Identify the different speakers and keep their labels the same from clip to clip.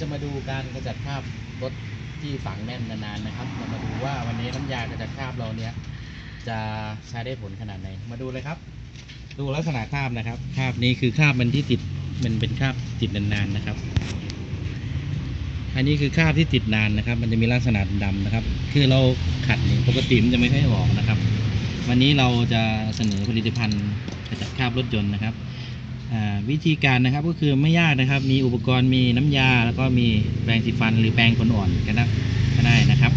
Speaker 1: จะมาดูการกระจัดคราบรถที่ฝังแน่นนานๆนะครับ เรามาดูว่าวันนี้น้ำยากระจัดคราบเราเนี่ย จะใช้ได้ผลขนาดไหน มาดูเลยครับ ดูลักษณะคราบนะครับ คราบนี้คือคราบมันที่ติดมันเป็นคราบติดนานๆนะครับ อันนี้คือคราบที่ติดนานนะครับ มันจะมีลักษณะดำนะครับ คือเราขัดนี่ปกติมันจะไม่ค่อยออกนะครับ วันนี้เราจะเสนอผลิตภัณฑ์กระจัดคราบรถยนต์นะครับ วิธีการนะครับก็คือไม่ยากนะครับ มีอุปกรณ์มีน้ำยา แล้วก็มีแปรงสีฟันหรือแปรงขนอ่อนก็ได้ก็ได้นะครับ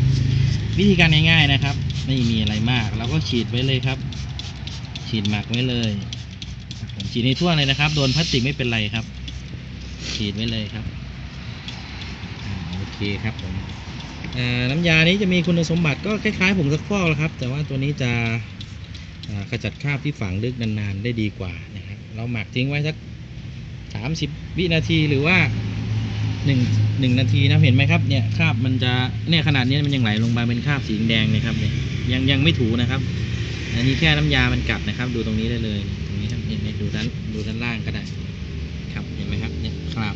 Speaker 1: วิธีการง่ายๆนะครับ ไม่มีอะไรมากเราก็ฉีดไว้เลยครับ ฉีดหมักไว้เลยผมฉีดให้ทั่วเลยนะครับ โดนพลาสติกไม่เป็นไรครับ ฉีดไว้เลยครับอโอเคครับผมน้ำยานี้จะมีคุณสมบัติก็คล้ายๆผงซักฟอกแล้วครับ แต่ว่าตัวนี้จะขจัดคราบที่ฝังลึกนานๆ ได้ดีกว่านะครับ เราหมักทิ้งไว้สัก สามสิบวินาทีหรือว่าหนึ่งหนึ่งนาทีนะเห็นไหมครับเนี่ยคราบมันจะเนี่ยขนาดนี้มันยังไหลลงไปเป็นคราบสีแดงเลยครับเนี่ยยังยังไม่ถูนะครับ อันนี้แค่น้ำยามันกัดนะครับ ดูตรงนี้ได้เลยตรงนี้ครับเห็นไหมดูด้านดูด้านล่างก็ได้ครับเห็นไหมครับเนี่ยคราบ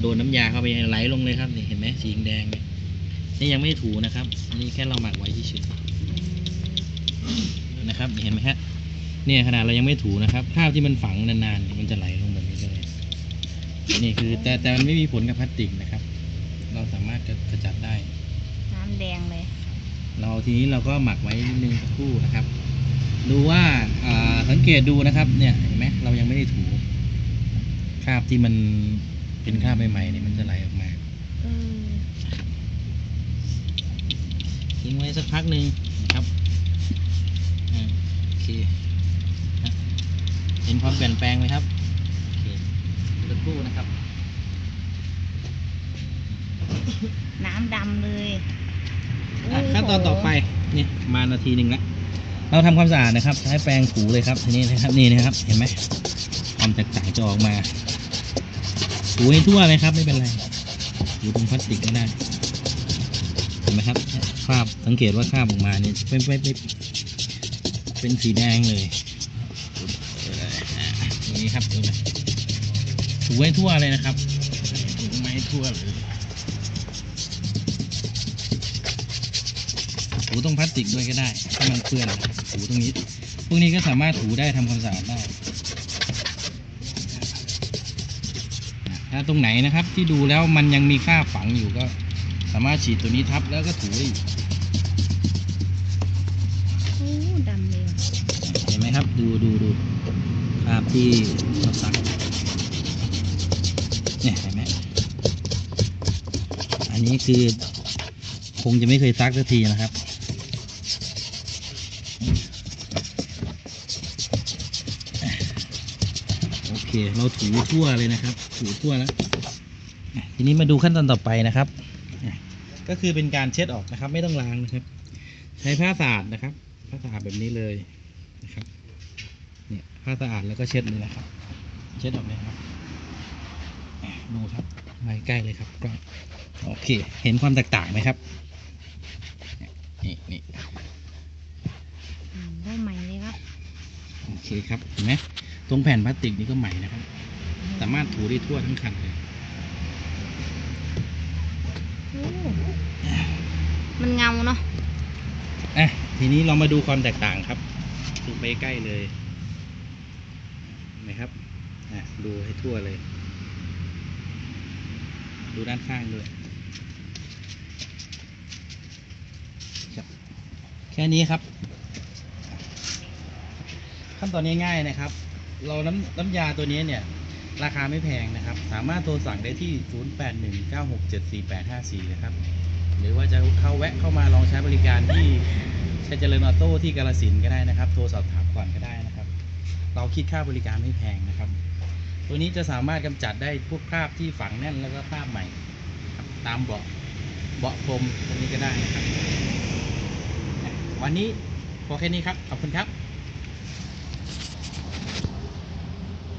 Speaker 1: โดนน้ำยาเข้าไปไหลลงเลยครับเนี่ยเห็นไหมสีแดงเนี่ยนี่ยังไม่ถูนะครับอันนี้แค่เราหมักไว้เฉยๆนะครับเห็นไหมฮะเนี่ยขนาดเรายังไม่ถูนะครับข้าวที่มันฝังนานๆมันจะไหลลง นี่คือแต่แต่มันไม่มีผลกับพลาสติกนะครับ เราสามารถกระกระจัดได้
Speaker 2: น้ำแดงเลย
Speaker 1: เราทีนี้เราก็หมักไว้นิดนึงสักครู่นะครับ ดูว่าอ่าสังเกตดูนะครับเนี่ยเห็นไหมเรายังไม่ได้ถูคราบที่มันเป็นคราบใหม่ๆเนี่ยมันจะไหลออกมา
Speaker 2: เออ
Speaker 1: ทิ้งไว้สักพักหนึ่งนะครับอ่าโอเคนะเห็นความเปลี่ยนแปลงไหมครับโอเคสัก ครู่นะครับ
Speaker 2: น้ำดำเลย
Speaker 1: อะขั้นตอนต่อไปนี่มานาทีหนึ่งแล้วเราทำความสะอาดนะครับ ใช้แปรงถูเลยครับทีนี้นะครับนี่นะครับ เห็นไหมความแตกต่างจะออกมาถูให้ทั่วเลยครับ ไม่เป็นไรถูตรงพลาสติกก็ได้เห็นไหมครับคราบสังเกตว่าคราบออกมาเนี่ยเป็นเป็นเป็นเป็นสีแดงเลยอะอย่างนี้ครับเห็นไหม ถูให้ทั่วเลยนะครับถูไม่ให้ทั่วเลยถูตรงพลาสติกด้วยก็ได้ถ้ามันเปื้อนถูตรงนี้ พวกนี้ก็สามารถถูได้ทำความสะอาดได้ถ้าตรงไหนนะครับที่ดูแล้วมันยังมีคราบฝังอยู่ก็สามารถฉีดตัวนี้ทับแล้วก็ถูได้อีก
Speaker 2: โอ้ดำเลยว่ะ
Speaker 1: เห็นไหมครับ ดูดูดูคราบที่เราซัก เนี่ยเห็นไหมอันนี้คือคงจะไม่เคยซักสักทีนะครับ โอเค เราถูทั่วเลยนะครับ ถูทั่วแล้ว ทีนี้มาดูขั้นตอนต่อไปนะครับ ก็คือเป็นการเช็ดออกนะครับ ไม่ต้องล้างนะครับ ใช้ผ้าสะอาดนะครับ ผ้าสะอาดแบบนี้เลยนะครับ เนี่ยผ้าสะอาดแล้วก็เช็ดเลยนะครับ เช็ดออกเลยครับ ดูครับมาใกล้เลยครับกล้องโอเค เห็นความแตกต่างไหมครับเนี่ยนี่นี่
Speaker 2: อืมได้ใหม่เลยครับ
Speaker 1: โอเคครับ เห็นไหมตรงแผ่นพลาสติกนี่ก็ใหม่นะครับ สามารถถูได้ทั่วทั้งคันเลย
Speaker 2: โอ้มันเงาเนาะ
Speaker 1: อะทีนี้เรามาดูความแตกต่างครับ ดูไปใกล้เลยเห็นไหมครับอะดูให้ทั่วเลย ดูด้านข้างด้วยครับแค่นี้ครับ ขั้นตอนง่ายๆนะครับ เราน้ำน้ำยาตัวนี้เนี่ย ราคาไม่แพงนะครับ สามารถโทรสั่งได้ที่ 0819674854 นะครับ หรือว่าจะเข้าแวะเข้ามาลองใช้บริการที่ชัยเจริญออโต้ที่กาลสินก็ได้นะครับ โทรสอบถามก่อนก็ได้นะครับ เราคิดค่าบริการไม่แพงนะครับ ตัวนี้จะสามารถกำจัดได้พวกคราบที่ฝังแน่นแล้วก็คราบใหม่ตามเบาะเบาะพรมตรงนี้ก็ได้นะครับ วันนี้พอแค่นี้ครับ ขอบคุณครับ